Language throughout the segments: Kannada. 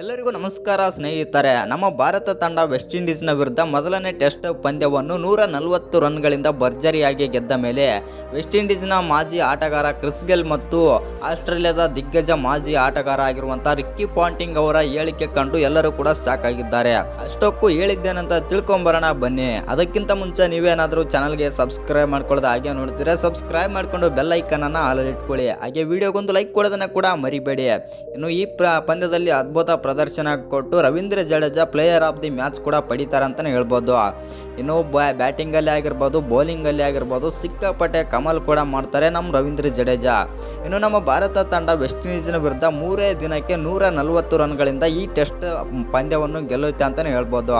ಎಲ್ಲರಿಗೂ ನಮಸ್ಕಾರ, ಸ್ನೇಹಿತರೆ. ನಮ್ಮ ಭಾರತ ತಂಡ ವೆಸ್ಟ್ ಇಂಡೀಸ್ನ ವಿರುದ್ಧ ಮೊದಲನೇ ಟೆಸ್ಟ್ ಪಂದ್ಯವನ್ನು ನೂರ ನಲವತ್ತು ರನ್ಗಳಿಂದ ಭರ್ಜರಿಯಾಗಿ ಗೆದ್ದ ಮೇಲೆ ವೆಸ್ಟ್ ಇಂಡೀಸ್ನ ಮಾಜಿ ಆಟಗಾರ ಕ್ರಿಸ್ ಗೆಲ್ ಮತ್ತು ಆಸ್ಟ್ರೇಲಿಯಾದ ದಿಗ್ಗಜ ಮಾಜಿ ಆಟಗಾರ ಆಗಿರುವಂಥ ರಿಕ್ಕಿ ಪಾಂಟಿಂಗ್ ಅವರ ಹೇಳಿಕೆ ಕಂಡು ಎಲ್ಲರೂ ಕೂಡ ಸಾಕಾಗಿದ್ದಾರೆ. ಅಷ್ಟಕ್ಕೂ ಹೇಳಿದ್ದೇನಂತ ತಿಳ್ಕೊಂಬರೋಣ, ಬನ್ನಿ. ಅದಕ್ಕಿಂತ ಮುಂಚೆ ನೀವೇನಾದರೂ ಚಾನಲ್ಗೆ ಸಬ್ಸ್ಕ್ರೈಬ್ ಮಾಡ್ಕೊಳ್ಳೋದು ಹಾಗೆ ನೋಡ್ತೀರಾ ಸಬ್ಸ್ಕ್ರೈಬ್ ಮಾಡಿಕೊಂಡು ಬೆಲ್ ಐಕನನ್ನು ಅನ್ನ ಆಲ್ ಇಟ್ಕೊಳ್ಳಿ. ಹಾಗೆ ವಿಡಿಯೋಗೊಂದು ಲೈಕ್ ಕೊಡೋದನ್ನ ಕೂಡ ಮರಿಬೇಡಿ. ಇನ್ನು ಈ ಪಂದ್ಯದಲ್ಲಿ ಅದ್ಭುತ ಪ್ರದರ್ಶನ ಕೊಟ್ಟು Ravindra Jadeja player of the match ಕೂಡ ಪಡಿತಾರೆ ಅಂತಲೇ ಹೇಳ್ಬೋದು. ಇನ್ನು ಬ್ಯಾಟಿಂಗಲ್ಲಿ ಆಗಿರ್ಬೋದು ಬೌಲಿಂಗಲ್ಲಿ ಆಗಿರ್ಬೋದು, ಸಿಕ್ಕಾಪಟ್ಟೆ ಕಮಲ್ ಕೂಡ ಮಾಡ್ತಾರೆ ನಮ್ಮ ರವೀಂದ್ರ ಜಡೇಜಾ. ಇನ್ನು ನಮ್ಮ ಭಾರತ ತಂಡ ವೆಸ್ಟ್ ಇಂಡೀಸ್ನ ವಿರುದ್ಧ ಮೂರೇ ದಿನಕ್ಕೆ ನೂರ ನಲವತ್ತು ರನ್ಗಳಿಂದ ಈ ಟೆಸ್ಟ್ ಪಂದ್ಯವನ್ನು ಗೆಲ್ಲುತ್ತೆ ಅಂತಲೇ ಹೇಳ್ಬೋದು.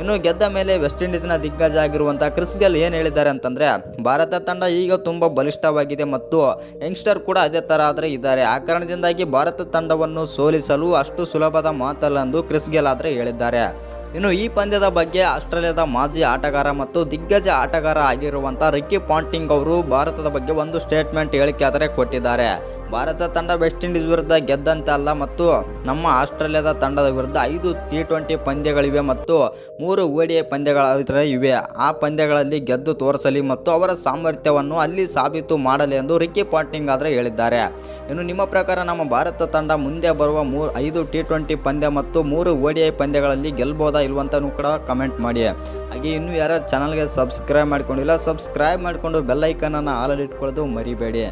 ಇನ್ನು ಗೆದ್ದ ಮೇಲೆ ವೆಸ್ಟ್ ಇಂಡೀಸ್ನ ದಿಗ್ಗಜ ಆಗಿರುವಂಥ ಕ್ರಿಸ್ ಗೆಲ್ ಏನು ಹೇಳಿದ್ದಾರೆ ಅಂತಂದರೆ, ಭಾರತ ತಂಡ ಈಗ ತುಂಬ ಬಲಿಷ್ಠವಾಗಿದೆ ಮತ್ತು ಯಂಗ್ಸ್ಟರ್ ಕೂಡ ಅದೇ ಥರ ಆದರೆ ಇದ್ದಾರೆ. ಆ ಕಾರಣದಿಂದಾಗಿ ಭಾರತ ತಂಡವನ್ನು ಸೋಲಿಸಲು ಅಷ್ಟು ಸುಲಭದ ಮಾತಲ್ಲ ಎಂದು ಕ್ರಿಸ್ ಗೆಲ್ ಆದರೆ ಹೇಳಿದ್ದಾರೆ. ಇನ್ನು ಈ ಪಂದ್ಯದ ಬಗ್ಗೆ ಆಸ್ಟ್ರೇಲಿಯಾದ ಮಾಜಿ ಆಟಗಾರ ಮತ್ತು ದಿಗ್ಗಜ ಆಟಗಾರ ಆಗಿರುವಂಥ ರಿಕ್ಕಿ ಪಾಂಟಿಂಗ್ ಅವರು ಭಾರತದ ಬಗ್ಗೆ ಒಂದು ಸ್ಟೇಟ್ಮೆಂಟ್ ಹೇಳಿಕೆ ಆದರೆ ಕೊಟ್ಟಿದ್ದಾರೆ. ಭಾರತ ತಂಡ ವೆಸ್ಟ್ ಇಂಡೀಸ್ ವಿರುದ್ಧ ಗೆದ್ದಂತೆ ಅಲ್ಲ ಮತ್ತು ನಮ್ಮ ಆಸ್ಟ್ರೇಲಿಯಾದ ತಂಡದ ವಿರುದ್ಧ ಐದು ಟಿ ಟ್ವೆಂಟಿ ಪಂದ್ಯಗಳಿವೆ ಮತ್ತು ಮೂರು ಓ ಡಿ ಐ ಪಂದ್ಯಗಳ ಇವೆ. ಆ ಪಂದ್ಯಗಳಲ್ಲಿ ಗೆದ್ದು ತೋರಿಸಲಿ ಮತ್ತು ಅವರ ಸಾಮರ್ಥ್ಯವನ್ನು ಅಲ್ಲಿ ಸಾಬೀತು ಮಾಡಲಿ ಎಂದು ರಿಕ್ಕಿ ಪಾಂಟಿಂಗ್ ಆದರೆ ಹೇಳಿದ್ದಾರೆ. ಇನ್ನು ನಿಮ್ಮ ಪ್ರಕಾರ ನಮ್ಮ ಭಾರತ ತಂಡ ಮುಂದೆ ಬರುವ ಮೂರು ಐದು ಟಿ ಟ್ವೆಂಟಿ ಪಂದ್ಯ ಮತ್ತು ಮೂರು ಓ ಪಂದ್ಯಗಳಲ್ಲಿ ಐ ಗೆಲ್ಬೋದಾ ಇಲ್ವಂತನೂ ಕೂಡ ಕಮೆಂಟ್ ಮಾಡಿ. ಹಾಗೆ ಇನ್ನೂ ಯಾರು ಚಾನಲ್ಗೆ ಸಬ್ಸ್ಕ್ರೈಬ್ ಮಾಡ್ಕೊಂಡಿಲ್ಲ ಸಬ್ಸ್ಕ್ರೈಬ್ ಮಾಡಿಕೊಂಡು ಬೆಲ್ ಐಕನನ್ನು ಆಲಲ್ಲಿ ಇಟ್ಕೊಳ್ಳೋದು ಮರಿಬೇಡಿ.